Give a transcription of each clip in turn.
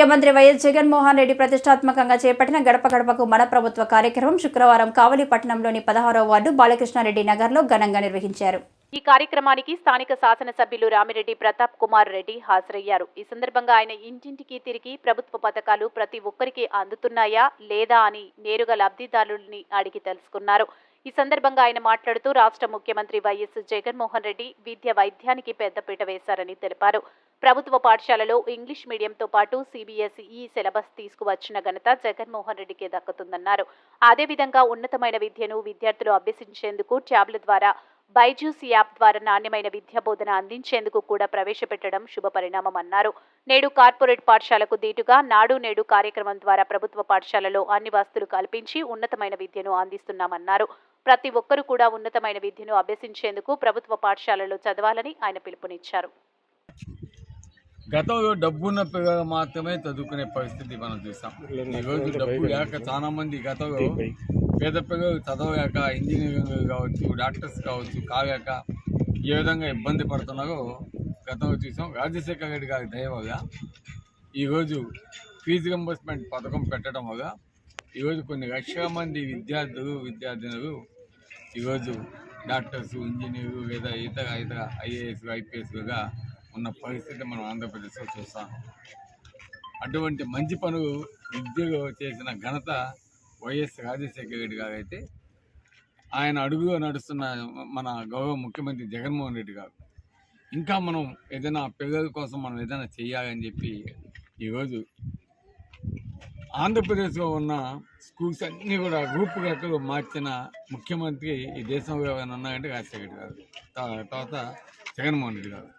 ముఖ్యమంత్రి వైఎస్ జగన్మోహన్ రెడ్డి ప్రతిష్టాత్మకంగా చేపట్టిన గడప గడపకు మన ప్రభుత్వ కార్యక్రమం శుక్రవారం కావలిపట్నంలోని పదహారవ వార్డు బాలకృష్ణారెడ్డి నగర్లో ఘనంగా నిర్వహించారు. ఈ కార్యక్రమానికి స్థానిక శాసనసభ్యులు రామిరెడ్డి ప్రతాప్ కుమార్ రెడ్డి హాజరయ్యారు. ఈ సందర్భంగా ఆయన ఇంటింటికి తిరిగి ప్రభుత్వ పథకాలు ప్రతి ఒక్కరికి అందుతున్నాయా లేదా అని నేరుగా లబ్ధిదారుల్ని అడిగి తెలుసుకున్నారు. ఈ సందర్భంగా ఆయన మాట్లాడుతూ రాష్ట్ర ముఖ్యమంత్రి వైఎస్ జగన్మోహన్ రెడ్డి విద్య వైద్యానికి పెద్దపీట వేశారని తెలిపారు. ప్రభుత్వ పాఠశాలలో ఇంగ్లీష్ మీడియంతో పాటు సిబిఎస్ఈ సిలబస్ తీసుకువచ్చిన ఘనత జగన్మోహన్ రెడ్డికి దక్కుతుందన్నారు. అదేవిధంగా ఉన్నతమైన విద్యను విద్యార్థులు అభ్యసించేందుకు ట్యాబ్ల ద్వారా బైజూస్ యాప్ ద్వారా నాణ్యమైన విద్యా బోధన అందించేందుకు కూడా ప్రవేశపెట్టడం శుభ అన్నారు. నేడు కార్పొరేట్ పాఠశాలకు దీటుగా నాడు నేడు కార్యక్రమం ద్వారా ప్రభుత్వ పాఠశాలలో అన్ని వస్తువులు కల్పించి ఉన్నతమైన విద్యను అందిస్తున్నామన్నారు. ప్రతి ఒక్కరూ కూడా ఉన్నతమైన విద్యను అభ్యసించేందుకు ప్రభుత్వ పాఠశాలలో చదవాలని ఆయన పిలుపునిచ్చారు. గతంలో డబ్బున్న పిల్లలు మాత్రమే చదువుకునే పరిస్థితి మనం చూసాం. ఈరోజు డబ్బు లేక చాలా మంది గతంలో పేద పిల్లలు చదవలేక ఇంజనీరింగ్ కావచ్చు డాక్టర్స్ కావచ్చు కాలేక ఏ విధంగా ఇబ్బంది పడుతున్నారో గతంలో చూసాం. రాజశేఖర రెడ్డి గారి దయ వల్ల ఈరోజు ఫీజు రింబర్స్మెంట్ పథకం పెట్టడం వల్ల ఈరోజు కొన్ని లక్షల మంది విద్యార్థులు విద్యార్థినులు ఈరోజు డాక్టర్స్ ఇంజనీర్లు లేదా ఇతర ఇతర ఐఏఎస్ ఐపీఎస్లుగా ఉన్న పరిస్థితి మనం ఆంధ్రప్రదేశ్లో చూస్తాం. అటువంటి మంచి పనులు విద్యలో చేసిన ఘనత వైఎస్ రాజశేఖర రెడ్డి గారు అయితే ఆయన అడుగులో నడుస్తున్న మన గౌరవ ముఖ్యమంత్రి జగన్మోహన్ రెడ్డి గారు. ఇంకా మనం ఏదైనా పిల్లల కోసం మనం ఏదైనా చేయాలని చెప్పి ఈరోజు ఆంధ్రప్రదేశ్లో ఉన్న స్కూల్స్ అన్నీ కూడా గ్రూప్ రూపురేఖలు మార్చిన ముఖ్యమంత్రి ఈ దేశంలో ఎవరైనా ఉన్నారంటే రాజశేఖర గారు. తర్వాత జగన్మోహన్ రెడ్డి గారు.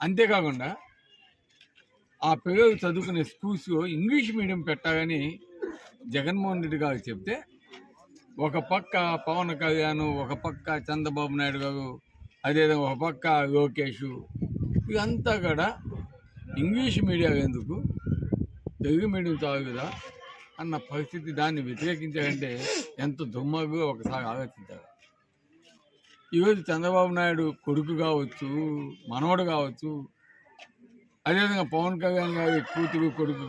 అంతేకాకుండా ఆ పిల్లలు చదువుకునే స్కూల్స్లో ఇంగ్లీష్ మీడియం పెట్టాలని జగన్మోహన్ రెడ్డి గారు చెప్తే ఒక పక్క పవన్ కళ్యాణ్ ఒక పక్క చంద్రబాబు నాయుడు గారు అదేవిధంగా ఒక పక్క లోకేష్ ఇదంతా కూడా ఇంగ్లీష్ మీడియం ఎందుకు? తెలుగు మీడియం చాలు కదా అన్న పరిస్థితి దాన్ని వ్యతిరేకించాలంటే ఎంత దుమ్మగా ఒకసారి ఆలోచించారు ఈరోజు చంద్రబాబు నాయుడు కొడుకు కావచ్చు మనవడు కావచ్చు అదేవిధంగా పవన్ కళ్యాణ్ గారి కూతురు కొడుకు